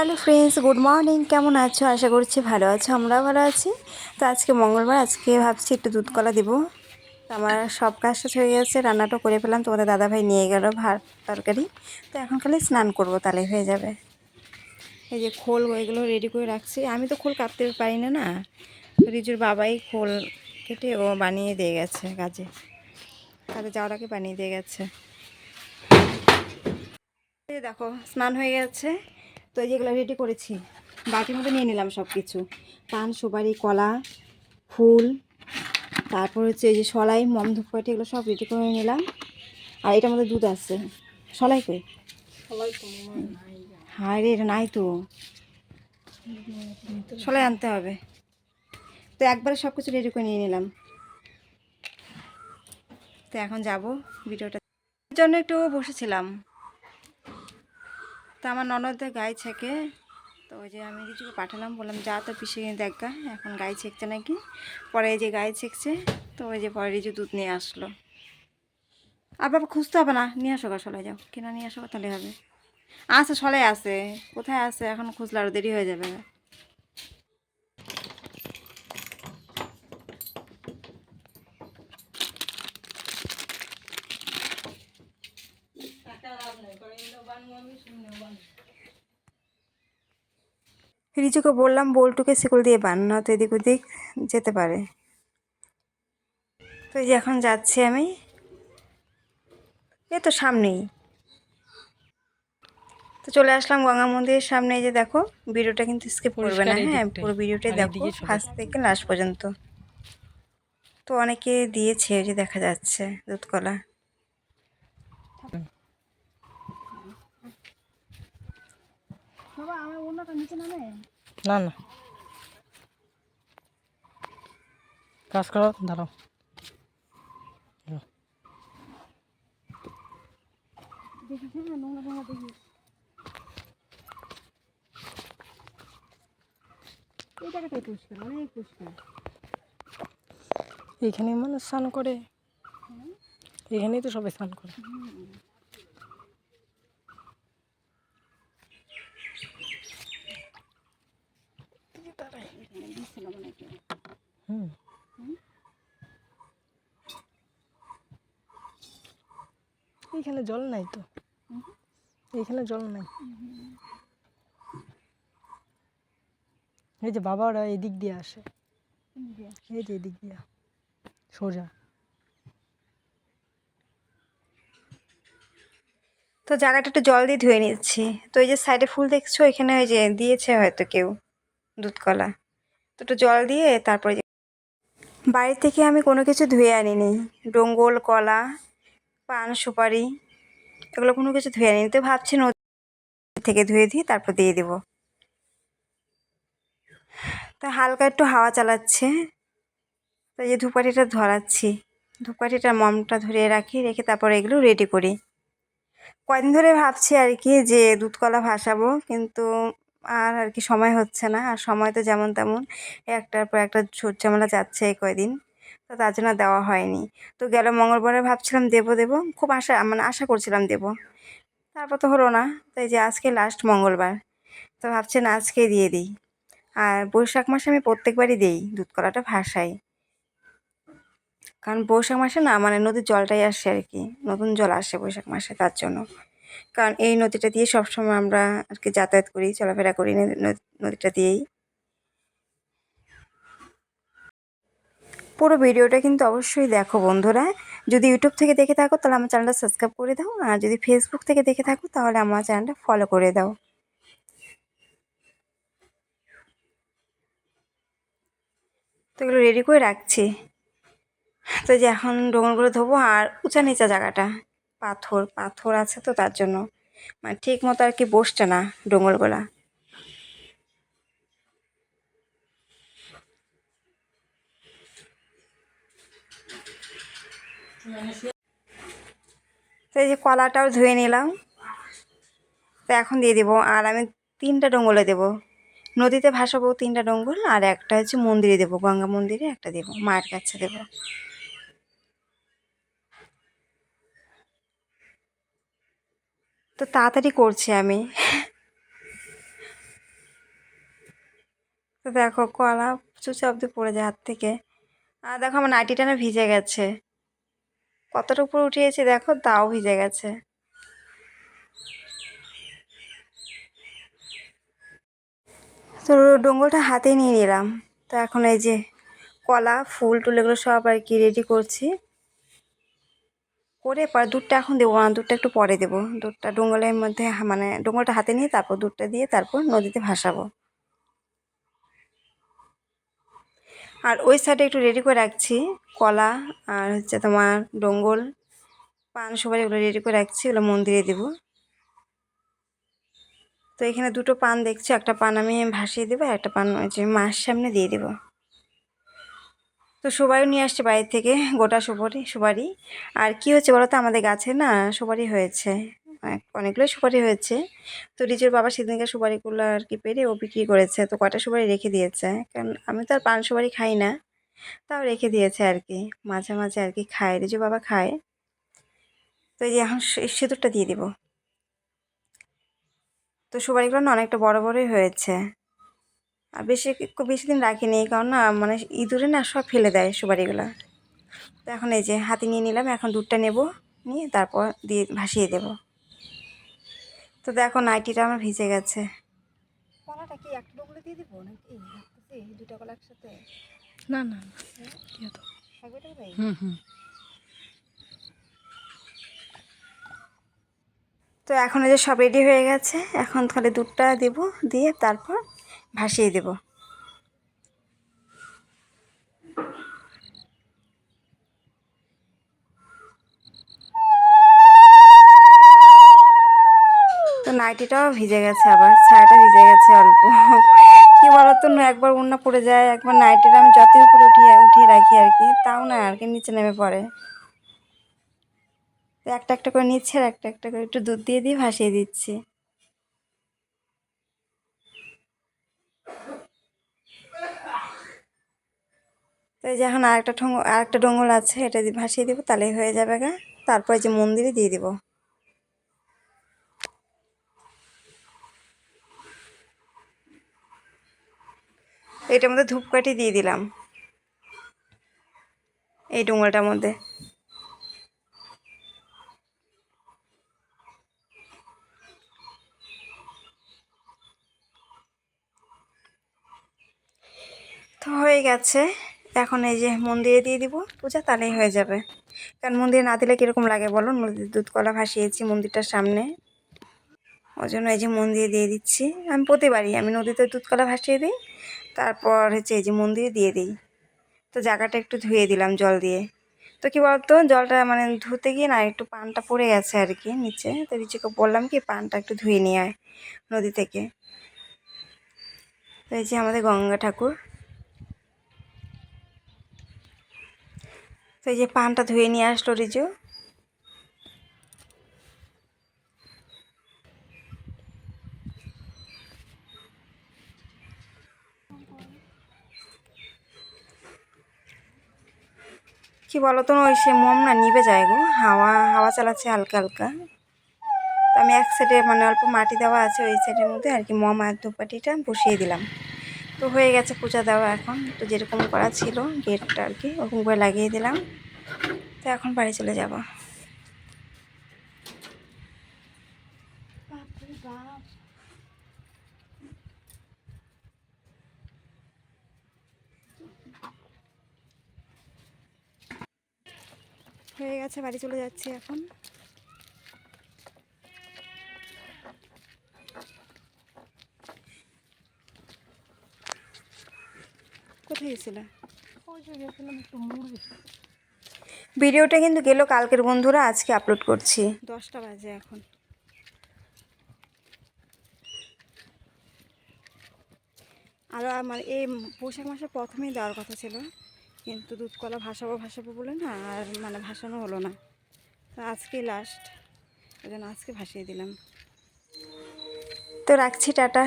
Hello friends, good morning. কেমন আছো? আশা করছি ভালো আছো, আমরাও ভালো আছি। তো আজকে মঙ্গলবার, আজকে ভাবছি একটু দুধ কলা দেবো। আমার সব কাজ শেষ হয়ে গেছে, রান্নাটা করে ফেলাম তোমাদের দাদাভাই নিয়ে গেল ভাত, তরকারি। তো এখন খালি স্নান করব তাহলে হয়ে যাবে। এই যে খোল, ওইগুলো রেডি করে রাখছি। আমি তো খোল কাটতে পারি না। না রিজুর বাবাই খোল কেটে ও বানিয়ে দিয়ে গেছে কাজে। কাজে যাওয়ার আগে বানিয়ে দিয়ে গেছে। দেখো, স্নান হয়ে গেছে। তো এই যেগুলো রেডি করেছি। বাটির মধ্যে নিয়ে নিলাম সব কিছু পান সুপারি কলা ফুল তারপর হচ্ছে এই যে সলাই মম ধূপকাঠি এগুলো সব রেডি করে নিলাম। আর এটার মধ্যে দুধ আছে। সলাই কই? হায় রে এটা নাই তো। সলাই আনতে হবে। তো একবারে সব কিছু রেডি করে নিয়ে নিলাম। তো এখন যাব ভিডিওটা। জন্য একটু বসেছিলাম। তো আমার ননদের গায়ে ছেঁকে। তো ওই যে আমি কিছু পাঠালাম, বললাম, যা তো পিসে দেখা এখন গায়ে ছেঁকছে নাকি? পরে যে গায়ে ছেঁকছে, তো ওই যে পরে রিজু দুধ নিয়ে আসলো। আর বাবা খুঁজতে হবে না, নিয়ে আসো গা, সলাই যাও। কিনা নিয়ে আসো তাহলে হবে। আছে সলাই আছে। কোথায় আছে? এখন খুঁজলে আরও দেরি হয়ে যাবে। রিজুকে বললাম বল্টুকে শিকল দিয়ে বান না তো এদিক ওদিক যেতে পারে। তো এই যে এখন যাচ্ছি আমি। এ তো সামনেই। তো চলে আসলাম গঙ্গা মন্দিরের সামনে। এই যে দেখো ভিডিওটা কিন্তু স্কিপ করবে না। হ্যাঁ পুরো ভিডিওটাই দেখো ফার্স্ট থেকে লাস্ট পর্যন্ত। তো অনেকে দিয়েছে যে দেখা যাচ্ছে দুধকলা বাবা আমার অন্যটা নিচে নামে না না। কাজ করো দাঁড়াও। এইখানে মানুষ স্নান করে। এখানেই তো সবাই স্নান করে। হুম। এইখানে জল নাই তো। এইখানে জল নাই। এই যে বাবারা এদিক দিয়ে আসে। এই যে এদিক দিয়ে। সোজা। তো জায়গাটা একটু জল দিয়ে ধুয়ে নিচ্ছি। তো এই যে সাইডে ফুল দেখছ এখানে ওই যে দিয়েছে হয়তো কেউ দুধকলা। তো একটু জল দিয়ে তারপরে বাড়ি থেকে আমি কোনো কিছু ধুয়ে আনিনি। ডোঙ্গল, কলা, পান, সুপারি, এগুলো কোনো কিছু ধুয়ে আনিনি। তো ভাবছি নদী থেকে ধুয়ে দিয়ে তারপর দিয়ে দেবো। তো হালকা একটু হাওয়া চালাচ্ছে। তো এই যে ধূপকাঠিটা ধরাচ্ছি। ধূপকাঠিটার মমটা ধরিয়ে রাখি, রেখে তারপর এগুলো রেডি করি। কয়দিন ধরে ভাবছি আর কি যে দুধ কলা ভাসাবো, কিন্তু আর আর কি সময় হচ্ছে না, আর সময় তো যেমন তেমন। একটার পর একটা ঝুট ঝামেলা যাচ্ছে এই কয়দিন, তো তার জন্য দেওয়া হয়নি। তো গেল মঙ্গলবারে ভাবছিলাম দেবো দেবো। খুব আশা মানে আশা করছিলাম দেবো। তারপর তো হলো না তাই যে আজকে লাস্ট মঙ্গলবার, তো ভাবছেন না আজকেই দিয়ে দিই। আর বৈশাখ মাসে আমি প্রত্যেকবারই দিই, দুধ কলাটা ভাসাই। কারণ বৈশাখ মাসে না মানে নদীর জলটাই আসে আর কি নতুন জল আসে বৈশাখ মাসে তার জন্য। কারণ এই নদীটা দিয়ে সবসময় আমরা আর কি যাতায়াত করি, চলাফেরা করি নদী- নদী- নদীটা দিয়েই। পুরো ভিডিওটা কিন্তু অবশ্যই দেখো বন্ধুরা। যদি ইউটিউব থেকে দেখে থাকো তাহলে আমার চ্যানেলটা সাবস্ক্রাইব করে দাও, আর যদি ফেসবুক থেকে দেখে থাকো তাহলে আমার চ্যানেলটা ফলো করে দাও। তো এগুলো রেডি করে রাখছি। তো যে এখন ডোঙরগুলো ধোবো আর উঁচা নিচা জায়গাটা। পাথর পাথর আছে তো তার জন্য। মানে ঠিক মতো আর কি বসছে না ডোঙরগুলা। তো এই যে কলাটাও ধুয়ে নিলাম। তো এখন দিয়ে দেবো, আর আমি তিনটা ডোঙ্গলে দেবো। নদীতে ভাসাবো তিনটা ডোঙ্গল আর একটা হচ্ছে মন্দিরে দেবো, গঙ্গা মন্দিরে একটা দেবো, মায়ের কাছে দেবো। তো তাড়াতাড়ি করছি আমি। তো দেখো, কলা চুচা অব্দি পড়ে যায় হাত থেকে। আর দেখো আমার নাইটিটা না ভিজে গেছে। কতটা উপরে উঠিয়েছি দেখো, তাও ভিজে গেছে। তো ডোঙ্গলটা হাতে নিয়ে নিলাম। তো এখন এই যে কলা, ফুল, টুল, এগুলো সব আর কি রেডি করছি। করে পর দুধটা এখন দেবো না দুধটা একটু পরে দেবো। দুধটা ডোঙ্গলের মধ্যে মানে ডোঙ্গলটা হাতে নিয়ে তারপর দুধটা দিয়ে তারপর নদীতে ভাসাবো। আর ওই সাইডে একটু রেডি করে রাখছি, কলা আর হচ্ছে তোমার ডোঙ্গল, পান সবাই এগুলো রেডি করে রাখছি ওগুলো মন্দিরে দেবো। তো এখানে দুটো পান দেখছি, একটা পান আমি ভাসিয়ে দেবো একটা পান যে মার সামনে দিয়ে দেবো। তো সুপারি নিয়ে আসছে বাড়ি থেকে, গোটা সুপারি সুপারি। আর কি হচ্ছে বলো তো? আমাদের গাছে না সুপারি হয়েছে। অনেক অনেকগুলোই সুপারি হয়েছে। তো রিজুর বাবা সেদিনকে সুপারিগুলো আর কি পেরে ও বিক্রি করেছে। তো কটা সুপারি রেখে দিয়েছে। কারণ আমি তো আর পান সুপারি খাই না। তাও রেখে দিয়েছে আর কি। মাঝে মাঝে আর কি খায়। রিজু বাবা খায়। তো এই যে এখন সিঁদুরটা দিয়ে দিব। তো সুপারিগুলো না অনেকটা বড় বড়ই হয়েছে। আর বেশি খুব বেশি দিন রাখিনি কারণ না মানে ইঁদুরে না সব ফেলে দেয় সুপারিগুলো তো এখন এই যে হাতে নিয়ে নিলাম এখন দুধটা নেব নিয়ে তারপর দিয়ে ভাসিয়ে দেব। তো দেখো নাইটিটা আমার ভিজে গেছে। কলাটা কি একটা ডোবলে দিয়ে দিব নাকি? দুটো কলা একসাথে। না না না হুম হুম। তো এখন এই যে সব রেডি হয়ে গেছে এখন তাহলে দুধটা দেব দিয়ে তারপর ভাসিয়ে দেব। তো নাইটিটাও ভিজে গেছে আবার, ছায়াটা ভিজে গেছে অল্প। কি বলতো একবার উন্না পড়ে যায়, একবার নাইটিটা আমি যতই উপরে উঠিয়ে উঠিয়ে রাখি আর কি, তাও না আর কি নিচে নেমে পড়ে। একটা একটা করে নিচ্ছে আর একটা একটা করে একটু দুধ দিয়ে দিয়ে ভাসিয়ে দিচ্ছি। এই যে এখন আরেকটা ঠোঙ, আরেকটা ডোঙ্গল আছে, এটা ভাসিয়ে দেবো, তাহলেই হয়ে যাবে গা। তারপরে যে মন্দিরে দিয়ে দিব। এটার মধ্যে ধূপকাঠি দিয়ে দিলাম। এই ডোঙ্গলটার মধ্যে। তো হয়ে গেছে। এখন এই যে মন্দিরে দিয়ে দিব পূজা, তাহলেই হয়ে যাবে। কারণ মন্দিরে না দিলে কীরকম লাগে বলো নদীর দুধ, কলা ভাসিয়েছি মন্দিরটার সামনে। ওই জন্য এই যে মন্দিরে দিয়ে দিচ্ছি। আমি প্রতিবারই, আমি নদীতে দুধ, কলা ভাসিয়ে দিই, তারপর হচ্ছে এই যে মন্দিরে দিয়ে দিই। তো জায়গাটা একটু ধুয়ে দিলাম জল দিয়ে। তো কী বলতো? জলটা মানে ধুতে গিয়ে না একটু পানটা পড়ে গেছে আর কি নিচে। তো রিচিকে বললাম কি পানটা একটু ধুয়ে নিয়ে আয় নদী থেকে। তো এই যে আমাদের গঙ্গা ঠাকুর। তো এই যে পানটা ধুয়ে নিয়ে আসলো রিজু। কি বলো তো ওই সে মোম না নিবে যায় গো, হাওয়া হাওয়া চালাচ্ছে হালকা হালকা। তো আমি এক সাইডে মানে অল্প মাটি দেওয়া আছে, ওই সাইডের মধ্যে আর কি মম আর ধূপকাঠিটা বসিয়ে দিলাম। তো হয়ে গেছে পূজা দেওয়া এখন, তো যেরকম করা ছিল গেটটা আর কি, ওরকম করে লাগিয়ে দিলাম। তো এখন বাড়ি চলে যাব। হয়ে গেছে, বাড়ি চলে যাচ্ছি এখন। কোথায় গেছিলে? ওই যে গেছিলাম একটু মুড়ি ভিডিওটা কিন্তু গেল কালকের বন্ধুরা আজকে আপলোড করছি। দশটা বাজে এখন। আরও আমার এই বৈশাখ মাসে প্রথমেই দেওয়ার কথা ছিল কিন্তু দুধ কলা ভাসাবো ভাসাবো বলে না আর মানে ভাসানো হলো না। তো আজকেই লাস্ট ওই জন্য আজকে ভাসিয়ে দিলাম। তো রাখছি টাটা।